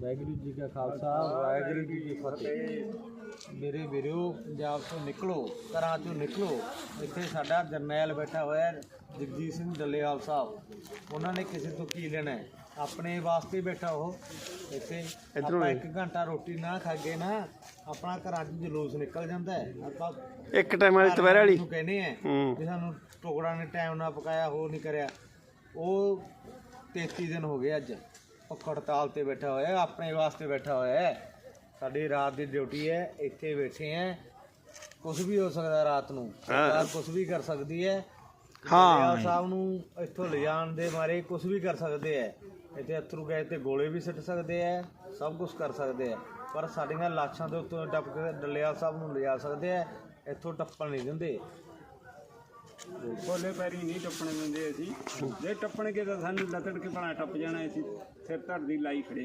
ਵਾਹਿਗੁਰੂ ਜੀ ਕਾ ਖਾਲਸਾ ਵਾਹਿਗੁਰੂ ਜੀ ਕੀ ਫਤਿਹ। ਮੇਰੇ ਵੀਰੋ ਪੰਜਾਬ ਤੋਂ ਨਿਕਲੋ ਘਰਾਂ ਚੋਂ ਨਿਕਲੋ। ਇੱਥੇ ਸਾਡਾ ਜਰਨੈਲ ਬੈਠਾ ਹੋਇਆ ਜਗਜੀਤ ਸਿੰਘ ਡੱਲੇਵਾਲ ਸਾਹਿਬ। ਉਹਨਾਂ ਨੇ ਕਿਸੇ ਤੋਂ ਕੀ ਲੈਣਾ? ਆਪਣੇ ਵਾਸਤੇ ਬੈਠਾ ਉਹ। ਇੱਥੇ ਆਪਾਂ ਇੱਕ ਘੰਟਾ ਰੋਟੀ ਨਾ ਖਾਗੇ ਨਾ ਆਪਣਾ ਘਰਾਂ 'ਚ ਜਲੂਸ ਨਿਕਲ ਜਾਂਦਾ ਹੈ। ਆਪਾਂ ਇੱਕ ਟਾਈਮ ਵਾਲੀ ਦੁਪਹਿਰ ਵਾਲੀ। ਨੂੰ ਕਹਿੰਦੇ ਆ ਵੀ ਸਾਨੂੰ ਟੁਕੜਾ ਨੇ ਟਾਈਮ ਨਾਲ ਪਕਾਇਆ ਹੋਰ ਨਹੀਂ ਕਰਿਆ। ਉਹ 33 ਦਿਨ ਹੋ ਗਏ ਅੱਜ। ਭੁੱਖ ਹੜਤਾਲ ਤੇ ਬੈਠਾ ਹੋਇਆ ਹੈ, ਆਪਣੇ ਵਾਸਤੇ ਬੈਠਾ ਹੋਇਆ ਹੈ। ਸਾਡੀ ਰਾਤ ਦੀ ਡਿਊਟੀ ਹੈ ਇੱਥੇ ਬੈਠੇ ਆ ਕੁਝ ਵੀ ਹੋ ਸਕਦਾ ਰਾਤ ਨੂੰ। ਸਰਕਾਰ ਕੁਝ ਵੀ ਕਰ ਸਕਦੀ ਹੈ। ਹਾਂ। ਸਾਹਿਬ ਨੂੰ ਇੱਥੋਂ ਲਿਜਾਣ ਦੇ ਮਾਰੇ ਕੁਝ ਵੀ ਕਰ ਸਕਦੇ ਆ ਇੱਥੇ ਅਥਰੂ ਗਏ ਤੇ ਗੋਲੇ ਵੀ ਸਿੱਟ ਸਕਦੇ ਆ ਸਭ ਕੁਝ ਕਰ ਸਕਦੇ ਆ ਪਰ ਸਾਡੀਆਂ ਲਾਸ਼ਾਂ ਦੇ ਉੱਤੋਂ ਟੱਪ ਕੇ ਡੱਲੇਵਾਲ ਸਾਹਿਬ ਨੂੰ ਲਿਜਾ ਸਕਦੇ ਆ ਇੱਥੋਂ ਟੱਪਣ ਨਹੀਂ ਦਿੰਦੇ। ਬੋਲੇ ਪੈਰੀ ਨਹੀਂ ਟੱਪਣ ਦਿੰਦੇ ਅਸੀਂ। ਜੇ ਟੱਪਣਗੇ ਤਾਂ ਸਾਨੂੰ ਲਤੜ ਕੇ ਭਲਾ ਟੱਪ ਜਾਣਾ ਅਸੀਂ। ਸਿਰ ਧੜ ਦੀ ਲਾਈ ਖੜੇ।